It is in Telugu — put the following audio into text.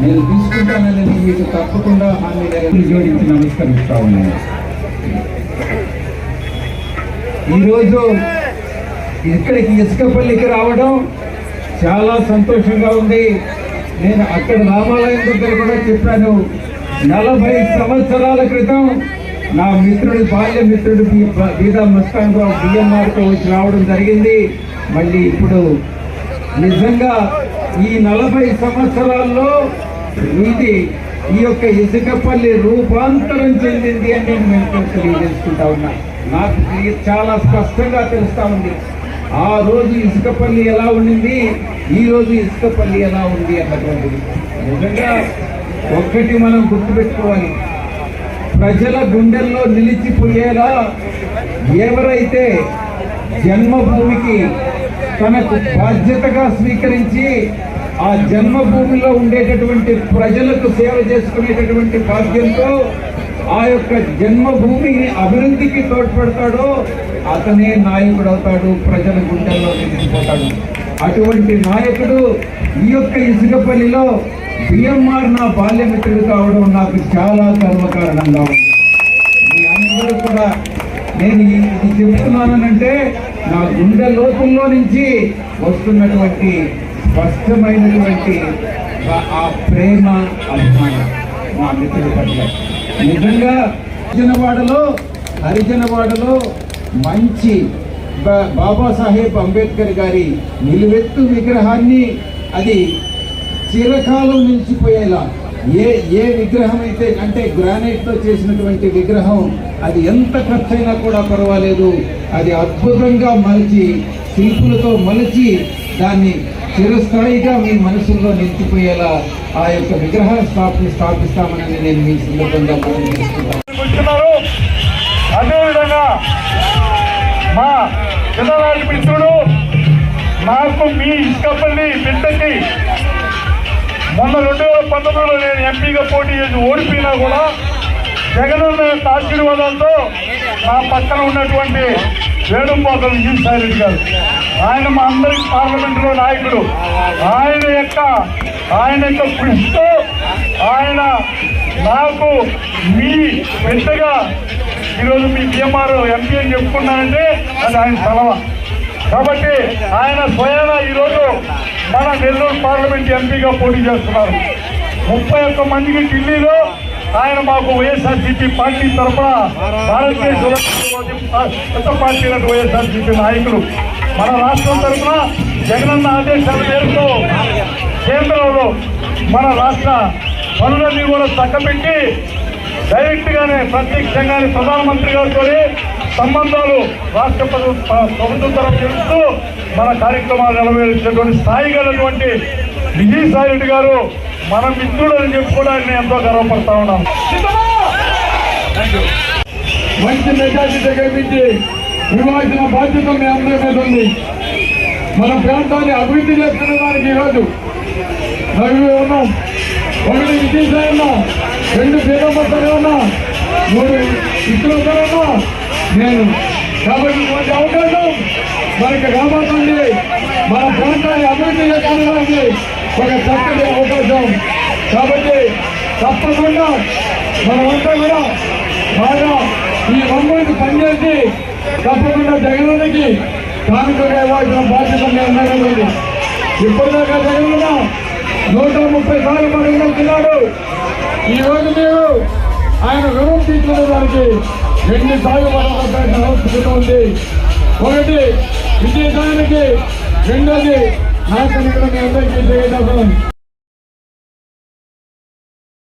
నేను తీసుకుంటానని మీకు తప్పకుండా హామీ జోడించి నమస్కరిస్తా ఉన్నాను. ఈరోజు ఇక్కడికి ఇసుకపల్లికి రావడం చాలా సంతోషంగా ఉంది. నేను అక్కడ రామాలయం దగ్గర కూడా చెప్పాను. నలభై సంవత్సరాల క్రితం నా మిత్రుడు బాల్య మిత్రుడు బీదా మస్తాన్ రావు బిఎంఆర్తో వచ్చి రావడం జరిగింది. మళ్ళీ ఇప్పుడు నిజంగా ఈ నలభై సంవత్సరాల్లో ఇది ఈ యొక్క ఇసుకపల్లి రూపాంతరం చెందింది అని నేను మీకు తెలియజేసుకుంటా ఉన్నా. నాకు చాలా స్పష్టంగా తెలుస్తూ ఉంది. ఆ రోజు ఇసుకపల్లి ఎలా ఉండింది? ఈ రోజు ఇసుకపల్లి ఎలా ఉంది అన్నటువంటిది నిజంగా ఒక్కటి మనం గుర్తుపెట్టుకోవాలి. ప్రజల గుండెల్లో నిలిచిపోయేలా ఎవరైతే జన్మభూమికి తనకు బాధ్యతగా స్వీకరించి ఆ జన్మభూమిలో ఉండేటటువంటి ప్రజలకు సేవ చేసుకునేటటువంటి భాగ్యంతో ఆ యొక్క జన్మభూమిని అభివృద్ధికి తోడ్పడతాడో అతనే నాయకుడు అవుతాడు ప్రజల గుండెల్లో నిలిచిపోతాడు అటువంటి నాయకుడు ఈ యొక్క ఇసుకపల్లిలో బిఎంఆర్ నా బాల్యమిత్రుడు కావడం నాకు చాలా గర్వకారణంగా ఉంది. మీ అందరూ కూడా నేను చెప్తున్నానంటే నా గుండె లోపంలో నుంచి వస్తున్నటువంటి స్పష్టమైనటువంటి ఆ- ప్రేమ అభిమానం మా మిత్రుల పట్ల. నిజంగా హరిజనవాడలో హరిజనవాడలో మంచి బాబాసాహెబ్ అంబేద్కర్ గారి నిలువెత్తు విగ్రహాన్ని అది చిరకాలం నిలిచిపోయేలా ఏ ఏ విగ్రహం అయితే అంటే గ్రానైట్తో చేసినటువంటి విగ్రహం అది ఎంత ఖర్చైనా కూడా పర్వాలేదు. అది అద్భుతంగా మలిచి శిల్పులతో మలిచి దాన్ని చిరస్థాయిగా మీ మనసుల్లో నిలిచిపోయేలా ఆ యొక్క విగ్రహ స్థాపి స్థాపిస్తామని నేను మీ సందర్భంగా అదేవిధంగా మా చిన్ననాటి మిత్రుడు నాకు మీ ఇష్టపల్లి బిడ్డకి మొన్న రెండు వేల పంతొమ్మిదిలో నేను ఎంపీగా పోటీ చేసి ఓడిపోయినా కూడా జగనన్న యొక్క ఆశీర్వాదంతో నా పక్కన ఉన్నటువంటి వేణుగోపాల్ విజయసాయి రెడ్డి గారు ఆయన మా అందరికి పార్లమెంటులో నాయకుడు. ఆయన యొక్క ఆయన యొక్క కృషితో ఆయన నాకు మీ పెద్దగా ఈరోజు మీ బిఎంఆర్ ఎంపీ అని చెప్పుకున్నానంటే అది ఆయన సలవా. కాబట్టి ఆయన స్వయాన ఈరోజు మన నెల్లూరు పార్లమెంట్ ఎంపీగా పోటీ చేస్తున్నారు. ముప్పై ఒక్క మందికి ఢిల్లీలో ఆయన మాకు వైఎస్ఆర్సీపీ పార్టీ తరఫున భారతీయ కొత్త పార్టీ వైఎస్ఆర్సీపీ నాయకులు మన రాష్ట్రం తరఫున జగనన్న ఆదేశాల మేరకు కేంద్రంలో మన రాష్ట్ర పనులన్నీ కూడా చక్కబెట్టి డైరెక్ట్గానే ప్రత్యక్షంగానే ప్రధానమంత్రి గారితో సంబంధాలు రాష్ట్ర ప్రభు- ప్రభుత్వం తరఫు తెలుస్తూ మన కార్యక్రమాలు నెరవేర్చేటువంటి స్థాయి గలటువంటి విజయసాయి రెడ్డి గారు మన మిత్రుడు అని చెప్పుకోవడానికి నేను ఎంతో గర్వపడతా ఉన్నాను. మంచి మెజార్టీతో గెలిపించి ఇవ్వాల్సిన బాధ్యత మీ అందరి మీద ఉంది. మన ప్రాంతాన్ని అభివృద్ధి చేస్తున్న దానికి ఈరోజు నలుగురు ఉన్నాం. ఒకటి విజయసాయి ఉన్నా రెండు సీతమ్మతలు ఉన్నా మూడు ఇతరులతో నేను. కాబట్టి ఇటువంటి అవకాశం మనకి రాబోతుంది మన ప్రాంతాన్ని అభివృద్ధి చేసుకోవడానికి ఒక చక్కటి అవకాశం. కాబట్టి తప్పకుండా మనమంతా కూడా బాగా ఈ ఒంగోలుకి పనిచేసి తప్పకుండా జగనానికి కానుకగా ఇవ్వాల్సిన బాధ్యత మీ ఇప్పటిదాకా జగన్ నూట ముప్పై సార్లు మనం తిన్నాడు ఈరోజు మీరు ఆయన రుణం తీసుకునే దానికి రెండు సార్లు మనం అవసరం ఉంది ఒకటి విజయసాయానికి రెండోది నాకు ఇక్కడ మీ అందరికీ తెలియజేస్తాను